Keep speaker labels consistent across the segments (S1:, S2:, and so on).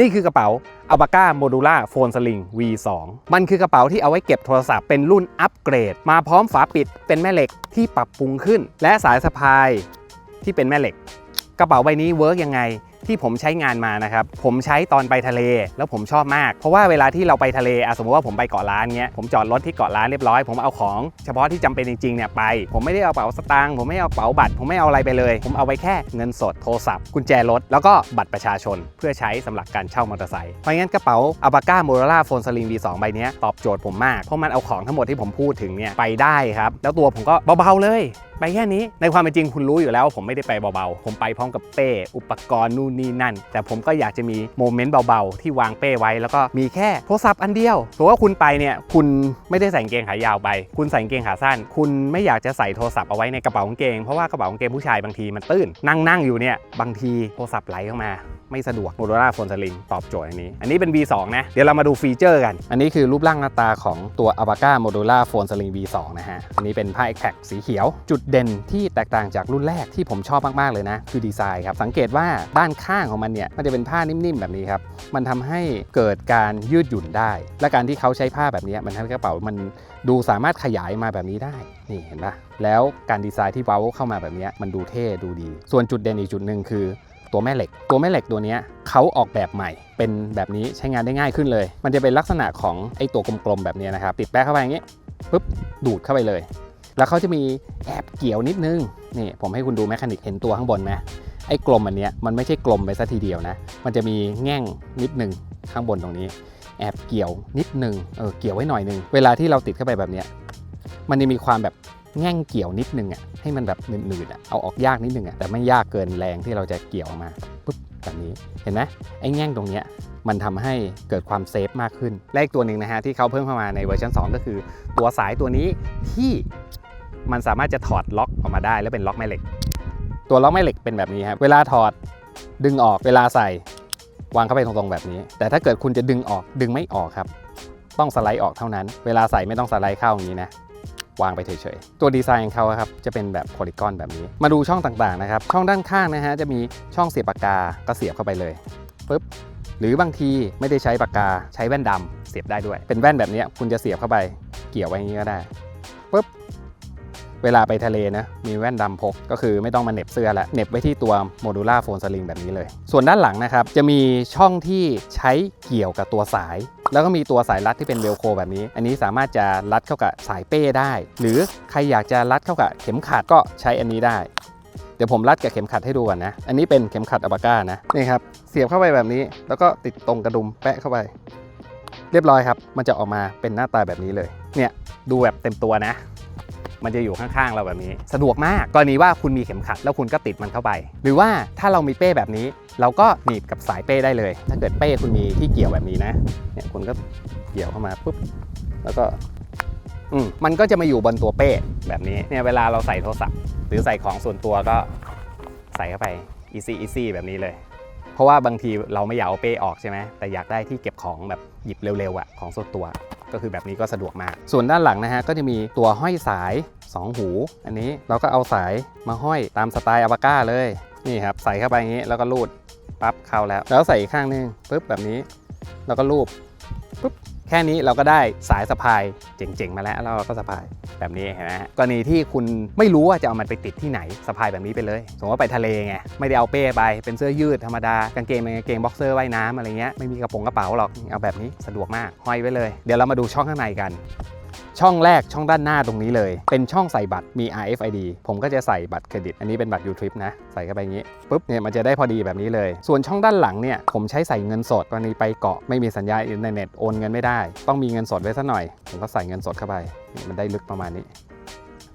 S1: นี่คือกระเป๋า a b a c a Modula Phone Sling V2 มันคือกระเป๋าที่เอาไว้เก็บโทรศัพท์เป็นรุ่นอัปเกรด มาพร้อมฝาปิดเป็นแม่เหล็กที่ปรับปรุงขึ้น และสายสะพายที่เป็นแม่เหล็ก กระเป๋าใบนี้เวิร์กยังไง ที่ผมใช้งานมานะครับ ผมใช้ตอนไปทะเลแล้วผมชอบมาก เพราะว่าเวลาที่เราไปทะเลอะสมมติว่าผมไปเกาะล้านเงี้ยผมจอดรถที่เกาะล้านเรียบร้อย ผมเอาของเฉพาะที่จำเป็นจริงๆเนี่ยไป ผมไม่ได้เอากระเป๋าสตางค์ผมไม่เอากระเป๋าบัตร ผมไม่เอาอะไรไปเลย ผมเอาไว้แค่เงินสดโทรศัพท์กุญแจรถแล้วก็บัตรประชาชน เพื่อใช้สำหรับการเช่ามอเตอร์ไซค์เพราะงั้นกระเป๋าอาบาก้าโมโรล่าโฟนสลิง V2 ใบนี้ตอบโจทย์ผมมากเพราะมันเอาของทั้งหมดที่ผมพูดถึงเนี่ยไปได้ครับแล้วตัวผมก็เบาๆเลย ไปแค่นี้ในความเป็นจริงคุณรู้อยู่แล้วว่าผมไม่ได้ไปเบาๆ ผมไปพร้อมกับเป้ อุปกรณ์นู่นนี่นั่น แต่ผมก็อยากจะมีโมเมนต์เบาๆ ที่วางเป้ไว้ แล้วก็มีแค่โทรศัพท์อันเดียวถือว่าคุณไปเนี่ยคุณไม่ได้ใส่กางเกงขายาวไป คุณใส่กางเกงขาสั้น คุณไม่อยากจะใส่โทรศัพท์เอาไว้ในกระเป๋ากางเกงเพราะว่ากระเป๋ากางเกงผู้ชายบางทีมันตื้นนั่งนั่งๆอยู่เนี่ยบางทีโทรศัพท์ไหลเข้ามา ไม่สะดวก Motorola Phone Sling ตอบโจทย์อันนี้ อันนี้เป็น V2 นะ เดี๋ยวเรามาดูฟีเจอร์กัน อันนี้คือรูปร่างหน้าตาของตัว a v a c a Motorola Phone Sling V2 นะฮะ อันนี้เป็นผ้า e x t r a c สีเขียว จุดเด่นที่แตกต่างจากรุ่นแรกที่ผมชอบมาก ๆ เลยนะ คือดีไซน์ครับ สังเกตว่าด้านข้างของมันเนี่ย มันจะเป็นผ้านิ่ม ๆ แบบนี้ครับ มันทำให้เกิดการยืดหยุ่นได้ และการที่เขาใช้ผ้าแบบนี้มันทำให้กระเป๋ามันดูสามารถขยายมาแบบนี้ได้ นี่เห็นปะแล้วการดีไซน์ที่เว้าเข้ามาแบบนี้มันดูเท่ดูดี ส่วนจุดเด่นอีกจุดหนึ่งคือ ตัวแม่เหล็ก ตัวแม่เหล็กตัวนี้เขาออกแบบใหม่ เป็นแบบนี้ใช้งานได้ง่ายขึ้นเลย มันจะเป็นลักษณะของไอ้ตัวกลมๆแบบนี้นะครับ ติดแป๊ะเข้าไปอย่างงี้ปุ๊บดูดเข้าไปเลย แล้วเขาจะมีแอบเกี่ยวนิดนึงนี่ผมให้คุณดูแมคานิกเห็นตัวข้างบนไหมไอ้กลมอันเนี้ยมันไม่ใช่กลมไปซะทีเดียวนะ มันจะมีแง่งนิดนึงข้างบนตรงนี้ แอบเกี่ยวนิดนึงเออเกี่ยวไว้หน่อยนึง เวลาที่เราติดเข้าไปแบบเนี้ยมันจะมีความแบบ แง่งเกี่ยวนิดนึงอะให้มันแบบหนืดๆอะเอาออกยากนิดนึงอะแต่ไม่ยากเกินแรงที่เราจะเกี่ยวออกมาปุ๊บแบบนี้เห็นไหมไอ้แง่งตรงเนี้ยมันทำให้เกิดความเซฟมากขึ้นและอีกตัวหนึ่งนะฮะที่เขาเพิ่มเข้ามาในเวอร์ชัน2 ก็คือ ตัวสายตัวนี้ที่มันสามารถจะถอดล็อกออกมาได้ แล้วเป็นล็อกแม่เหล็ก ตัวล็อกแม่เหล็กเป็นแบบนี้ครับเวลาถอดดึงออกเวลาใส่วางเข้าไปตรงๆแบบนี้ แต่ถ้าเกิดคุณจะดึงออกดึงไม่ออกครับ ต้องสไลด์ออกเท่านั้น เวลาใส่ไม่ต้องสไลด์เข้าอย่างนี้นะ วางไปเฉยๆ ตัวดีไซน์ของเขาอะครับจะเป็นแบบโพลิกอนแบบนี้ มาดูช่องต่างๆนะครับ ช่องด้านข้างนะฮะจะมีช่องเสียบปากกา ก็เสียบเข้าไปเลยปุ๊บหรือบางทีไม่ได้ใช้ปากกาใช้แว่นดำเสียบได้ด้วย เป็นแว่นแบบนี้คุณจะเสียบเข้าไปเกี่ยวไว้อย่างนี้ก็ได้ปุ๊บ เวลาไปทะเลนะมีแว่นดำพกก็คือไม่ต้องมาเน็บเสื้อละเน็บไว้ที่ตัวโมดูล่าโฟนสลิงแบบนี้เลย ส่วนด้านหลังนะครับจะมีช่องที่ใช้เกี่ยวกับตัวสาย แล้วก็มีตัวสายรัดที่เป็นเวลโคแบบนี้ อันนี้สามารถจะรัดเข้ากับสายเป้ได้ หรือใครอยากจะรัดเข้ากับเข็มขัดก็ใช้อันนี้ได้เดี๋ยวผมรัดกับเข็มขัดให้ดูก่อนนะ อันนี้เป็นเข็มขัดอัปาก้านะ นี่ครับ เสียบเข้าไปแบบนี้ แล้วก็ติดตรงกระดุมแปะเข้าไป เรียบร้อยครับ มันจะออกมาเป็นหน้าตาแบบนี้เลย เนี่ย ดูแบบเต็มตัวนะ มันจะอยู่ข้างๆเราแบบนี้ สะดวกมากกรณีว่าคุณมีเข็มขัดแล้วคุณก็ติดมันเข้าไป หรือว่าถ้าเรามีเป้แบบนี้ เราก็หนีบกับสายเป้ได้เลย ถ้าเกิดเป้คุณมีที่เกี่ยวแบบนี้นะเนี่ยคุณก็เกี่ยวเข้ามาปุ๊บแล้วก็อืมมันก็จะมาอยู่บนตัวเป้แบบนี้เนี่ยเวลาเราใส่โทรศัพท์ หรือใส่ของส่วนตัวก็ใส่เข้าไป easy easy แบบนี้เลย เพราะว่าบางทีเราไม่อยากเอาเป้ออกใช่ไหมแต่อยากได้ที่เก็บของแบบหยิบเร็วๆอะของส่วนตัว ก็คือแบบนี้ก็สะดวกมาก ส่วนด้านหลังนะฮะก็จะมีตัวห้อยสาย 2 หู อันนี้เราก็เอาสายมาห้อยตามสไตล์อวาก้าเลยนี่ครับใส่เข้าไปอย่างนี้แล้วก็รูดปั๊บเข้าแล้ว แล้วใส่อีกข้างนึงปุ๊บแบบนี้ แล้วก็รูปปุ๊บ แค่นี้เราก็ได้สายสะพายเจ๋งๆ มาแล้วเราก็สะพายแบบนี้เห็นไหมฮะกรณีที่คุณไม่รู้ว่าจะเอามันไปติดที่ไหนสะพายแบบนี้ไปเลย สมมติว่าไปทะเลไงไม่ได้เอาเป้ไปเป็นเสื้อยืดธรรมดากางเกงเป็นกางเกงบ็อกเซอร์ว่ายน้ำอะไรเงี้ยไม่มีกระโปรงกระเป๋าหรอกเอาแบบนี้สะดวกมากห้อยไว้เลย เดี๋ยวเรามาดูช่องข้างในกัน ช่องแรกช่องด้านหน้าตรงนี้เลย เป็นช่องใส่บัตรมี RFID ผมก็จะใส่บัตรเครดิต อันนี้เป็นบัตร u t r i p นะ ใส่เข้าไปอย่างนี้ปุ๊บเนี่ยมันจะได้พอดีแบบนี้เลย ส่วนช่องด้านหลังเนี่ยผมใช้ใส่เงินสดกรณีไปเกาะไม่มีสัญญาณอินเทอร์เน็ตโอนเงินไม่ได้ ต้องมีเงินสดไว้สักหน่อย ผมก็ใส่เงินสดเข้าไปนี่มันได้ลึกประมาณนี้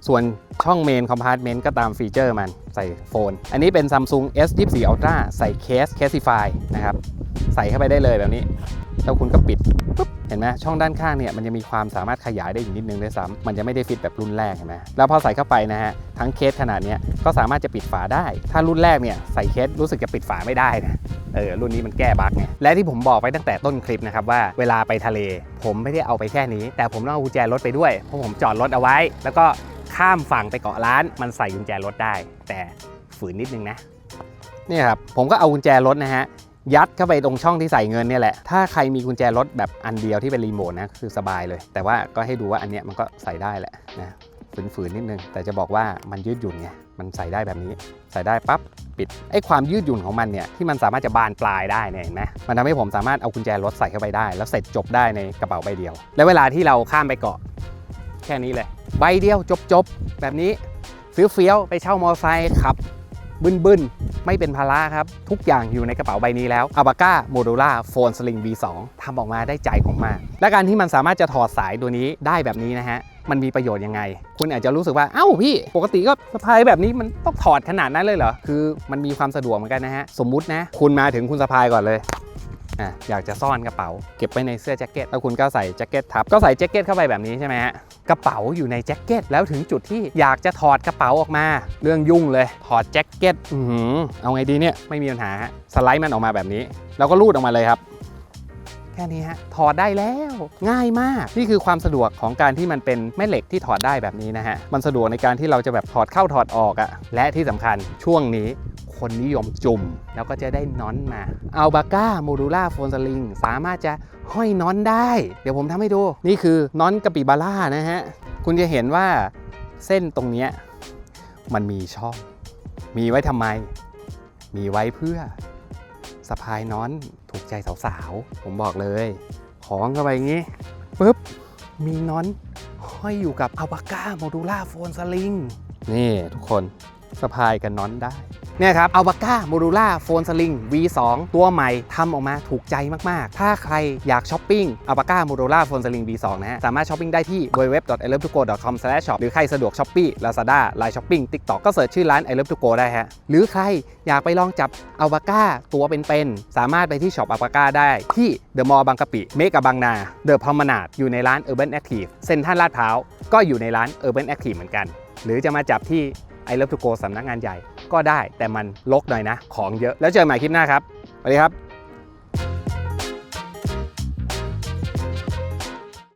S1: ส่วนช่องเมนคอมพาร์ตเมนต์ก็ตามฟีเจอร์มันใส่โฟน อันนี้เป็น Samsung S24 Ultra ใส่เคส Casify นะครับใส่เข้าไปได้เลยแบบนี้ แล้วคุณก็ปิดปุ๊บ ห็นไหมช่องด้านข้างเนี่ยมันจะมีความสามารถขยายได้อีกนิดนึงด้วยซ้ำมันจะไม่ได้ฟิตแบบรุ่นแรกเห็นไหมแล้วพอใส่เข้าไปนะฮะทั้งเคสขนาดเนี้ยก็สามารถจะปิดฝาได้ ถ้ารุ่นแรกเนี่ยใส่เคสรู้สึกจะปิดฝาไม่ได้นะเออรุ่นนี้มันแก้บั๊กไงและที่ผมบอกไปตั้งแต่ต้นคลิปนะครับว่าเวลาไปทะเล ผมไม่ได้เอาไปแค่นี้ แต่ผมต้องเอากุญแจรถไปด้วยเพราะผมจอดรถเอาไว้ แล้วก็ข้ามฝั่งไปเกาะร้าน มันใส่กุญแจรถได้ แต่ฝืนนิดนึงนะนี่ครับผมก็เอากุญแจรถนะฮะ ยัดเข้าไปตรงช่องที่ใส่เงินเนี่ยแหละ ถ้าใครมีกุญแจรถแบบอันเดียวที่เป็นรีโมทนะคือสบายเลย แต่ว่าก็ให้ดูว่าอันเนี้ยมันก็ใส่ได้แหละนะฝืนๆนิดนึง แต่จะบอกว่ามันยืดหยุ่นไงมันใส่ได้แบบนี้ ใส่ได้ปั๊บปิดไอ้ความยืดหยุ่นของมันเนี่ยที่มันสามารถจะบานปลายได้เนี่ยเห็นไหมมันทำให้ผมสามารถเอากุญแจรถใส่เข้าไปได้ แล้วเสร็จจบได้ในกระเป๋าใบเดียว แล้วเวลาที่เราข้ามไปเกาะ แค่นี้เลย ใบเดียวจบจบๆแบบนี้เฟี้ยวๆไปเช่ามอเตอร์ไซค์ขับ บึนๆ ไม่เป็นภาระครับ ทุกอย่างอยู่ในกระเป๋าใบนี้แล้ว a b a c a Modula Phone Sling V2 ทำออกมาได้ใจผมมาก และการที่มันสามารถจะถอดสายตัวนี้ได้แบบนี้นะฮะมันมีประโยชน์ยังไง คุณอาจจะรู้สึกว่า เอ้าพี่ ปกติก็สะพายแบบนี้มันต้องถอดขนาดนั้นเลยเหรอ คือมันมีความสะดวกเหมือนกันนะฮะ สมมุตินะ คุณมาถึงคุณสะพายก่อนเลย อะอยากจะซ่อนกระเป๋า เก็บไว้ในเสื้อแจ็คเก็ตแล้วคุณก็ใส่แจ็คเก็ตทับก็ใส่แจ็คเก็ตเข้าไปแบบนี้ใช่ไหมฮะกระเป๋าอยู่ในแจ็คเก็ตแล้วถึงจุดที่อยากจะถอดกระเป๋าออกมา เรื่องยุ่งเลยถอดแจ็คเก็ตอือเอาไงดีเนี่ยไม่มีปัญหาสไลด์มันออกมาแบบนี้ แล้วก็รูดออกมาเลยครับแค่นี้ฮะ ถอดได้แล้ว ง่ายมาก นี่คือความสะดวกของการที่มันเป็นแม่เหล็กที่ถอดได้แบบนี้นะฮะ มันสะดวกในการที่เราจะแบบถอดเข้าถอดออกอะและที่สำคัญช่วงนี้ คนนิยมจุ่ม แล้วก็จะได้นอนมาอัลบาก้าโมดูล่าโฟนสลิงสามารถจะห้อยนอนได้ เดี๋ยวผมทำให้ดู นี่คือนอนกะปิบาร่านะฮะ คุณจะเห็นว่าเส้นตรงนี้มันมีช่องมีไว้ทำไม มีไว้เพื่อสะพายนอนถูกใจสาวๆ ผมบอกเลยของเข้าไปอย่างนี้ปุ๊บ มีนอนห้อยอยู่กับอัลบาก้าโมดูล่าโฟนสลิงนี่ทุกคน สะพายกันน็อนได้เนี่ยครับอัลบาก้าโมดูล่าโฟนสลิง V2 ตัวใหม่ทำออกมาถูกใจมาก ๆ ถ้าใครอยากช้อปปิ้งอัลบาก้าโมดูล่าโฟนสลิง V2 นะฮะ สามารถช้อปปิ้งได้ที่ www.ilovetogo.com/shop หรือใครสะดวก Shopee Lazada Line Shopping TikTok ก็เสิร์ชชื่อร้าน I Love To Go ได้ฮะ หรือใครอยากไปลองจับอัลบาก้าตัวเป็นๆสามารถไปที่ช็อปอัลบาก้าได้ที่เดอะมอลล์บางกะปิเมกะบางนาเดอะพ o มนาดอยู่ในร้าน Urban Active เซ็นทรัลลาดพร้าวก็อยู่ในร้าน Urban Active เหมือนกัน หรือจะมาจับที่ ไอเลิฟทูโกสำนักงานใหญ่ก็ได้แต่มันลกหน่อยนะ ของเยอะแล้วเจอกันใหม่คลิปหน้าครับสวัสดีครับ